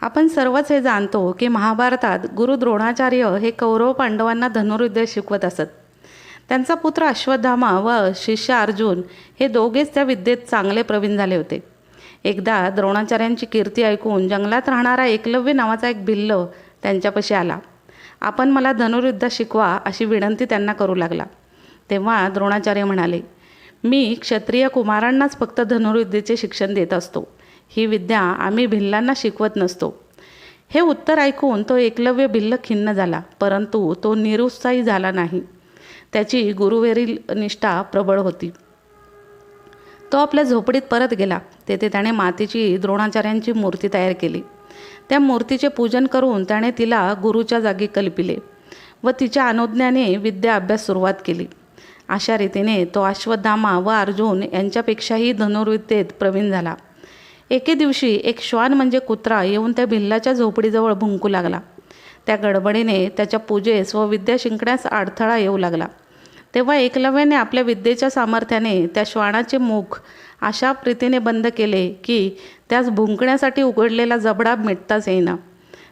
आपण सर्वच हे जाणतो की महाभारतात गुरु द्रोणाचार्य हे कौरव पांडवांना धनुर्विद्या शिकवत असत. त्यांचा पुत्र अश्वत्थामा व शिष्य अर्जुन हे दोघेच त्या विद्येत चांगले प्रवीण झाले होते. एकदा द्रोणाचार्यांची कीर्ती ऐकून जंगलात राहणारा एकलव्य नावाचा एक भिल्ल त्यांच्यापाशी आला. आपण मला धनुर्युद्ध शिकवा अशी विनंती त्यांना करू लागला. तेव्हा द्रोणाचार्य म्हणाले मी क्षत्रिय कुमारांनाच फक्त धनुर्विद्येचे शिक्षण देत असतो. ही विद्या आम्ही भिल्लांना शिकवत नसतो. हे उत्तर ऐकून तो एकलव्य भिल्ल खिन्न झाला परंतु तो निरुत्साही झाला नाही. त्याची गुरुवेरील निष्ठा प्रबळ होती. तो आपल्या झोपडीत परत गेला. तेथे त्याने मातीची द्रोणाचार्यांची मूर्ती तयार केली. त्या मूर्तीचे पूजन करून त्याने तिला गुरुच्या जागी कल्पिले व तिच्या अनुज्ञाने विद्या अभ्यास सुरुवात केली. अशा रीतीने तो अश्वत्थामा व अर्जुन यांच्यापेक्षाही धनुर्विद्येत प्रवीण झाला. एके दिवशी एक श्वान म्हणजे कुत्रा येऊन त्या भिल्लाच्या झोपडीजवळ भुंकू लागला. त्या गडबडीने त्याच्या पूजेस व विद्या शिंकण्यास अडथळा येऊ लागला. तेव्हा एकलव्याने आपल्या विद्येच्या सामर्थ्याने त्या श्वानाचे मुख अशा प्रीतीने बंद केले की त्यास भुंकण्यासाठी उघडलेला जबडा मिटताच येईना.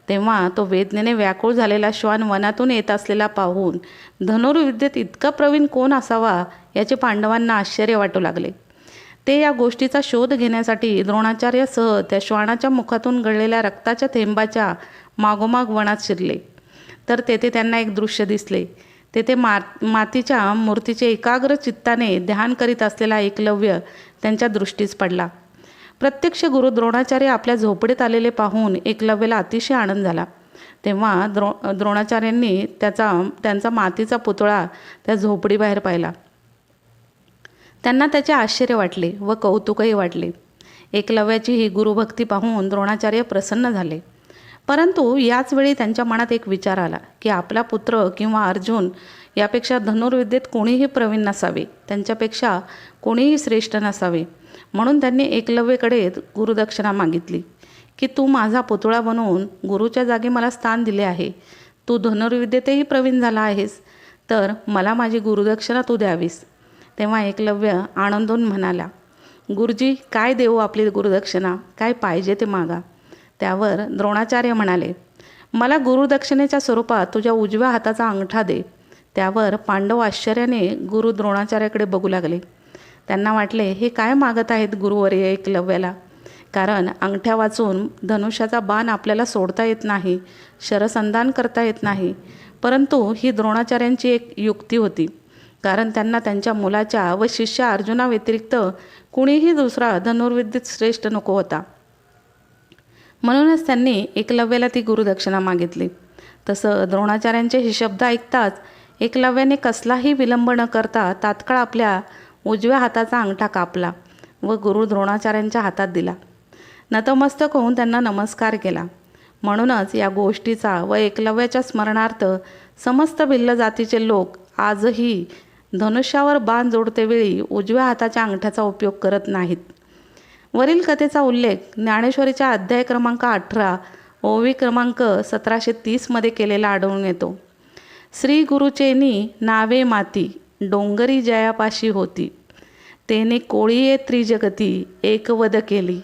तेव्हा तो वेदनेने व्याकुळ झालेला श्वान वनातून येत असलेला पाहून धनुर्विद्येत इतका प्रवीण कोण असावा? याचे पांडवांना आश्चर्य वाटू लागले. ते या गोष्टीचा शोध घेण्यासाठी द्रोणाचार्यासह त्या श्वानाच्या मुखातून गळलेल्या रक्ताच्या थेंबाच्या मागोमाग वनात शिरले. तर तेथे त्यांना एक दृश्य दिसले. तेथे मा मातीच्या मूर्तीचे एकाग्र चित्ताने ध्यान करीत असलेला एकलव्य त्यांच्या दृष्टीस पडला. प्रत्यक्ष गुरु द्रोणाचार्य आपल्या झोपडीत आलेले पाहून एकलव्याला अतिशय आनंद झाला. तेव्हा द्रो द्रोणाचार्यांनी त्याचा त्यांचा मातीचा पुतळा त्या झोपडीबाहेर पाहिला. त्यांना त्याचे आश्चर्य वाटले व कौतुकही वाटले. एकलव्याची ही गुरुभक्ती पाहून द्रोणाचार्य प्रसन्न झाले. परंतु याच वेळी त्यांच्या मनात एक विचार आला की आपला पुत्र किंवा अर्जुन यापेक्षा धनुर्विद्येत कोणीही प्रवीण नसावे त्यांच्यापेक्षा कोणीही श्रेष्ठ नसावे म्हणून त्यांनी एकलव्यकडे गुरुदक्षिणा मागितली की तू माझा पुतळा बनवून गुरुच्या जागी मला स्थान दिले आहे. तू धनुर्विद्येतही प्रवीण झाला आहेस तर मला माझी गुरुदक्षिणा तू द्यावीस. तेव्हा एकलव्य आनंदून म्हणाला गुरुजी काय देऊ आपली गुरुदक्षिणा? काय पाहिजे ते मागा. त्यावर द्रोणाचार्य म्हणाले मला गुरुदक्षिणेच्या स्वरूपात तुझ्या उजव्या हाताचा अंगठा दे. त्यावर पांडव आश्चर्याने गुरु द्रोणाचार्याकडे बघू लागले. त्यांना वाटले हे काय मागत आहेत गुरुवर्य एकलव्याला कारण अंगठ्या वाचून धनुष्याचा बाण आपल्याला सोडता येत नाही शरसंधान करता येत नाही. परंतु ही द्रोणाचार्यांची एक युक्ती होती. कारण त्यांना त्यांच्या मुलाच्या व शिष्य अर्जुनाव्यतिरिक्त कुणीही दुसरा धनुर्विद्येत श्रेष्ठ नको होता. म्हणूनच त्यांनी एकलव्याला ती गुरुदक्षिणा मागितली. तसं द्रोणाचार्यांचे हे शब्द ऐकताच एकलव्याने कसलाही विलंब न करता तात्काळ आपल्या उजव्या हाताचा अंगठा कापला व गुरु द्रोणाचार्यांच्या हातात दिला. नतमस्तक होऊन त्यांना नमस्कार केला. म्हणूनच या गोष्टीचा व एकलव्याच्या स्मरणार्थ समस्त भिल्ल जातीचे लोक आजही धनुष्यावर बाण जोडतेवेळी उजव्या हाताच्या अंगठ्याचा उपयोग करत नाहीत. वरील कथेचा उल्लेख ज्ञानेश्वरीच्या अध्याय क्रमांक अठरा ओवी क्रमांक सतराशे तीसमध्ये केलेला आढळून येतो. श्री गुरुचेनी नावे माती डोंगरी जयापाशी होती. तेने कोळीये त्रिजगती एकवद केली.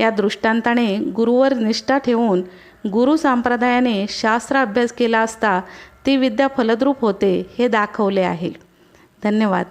या दृष्टांताने गुरुवर निष्ठा ठेवून गुरु संप्रदायाने शास्त्र अभ्यास केला असता ती विद्या फलद्रूप होते हे दाखवले आहे. धन्यवाद.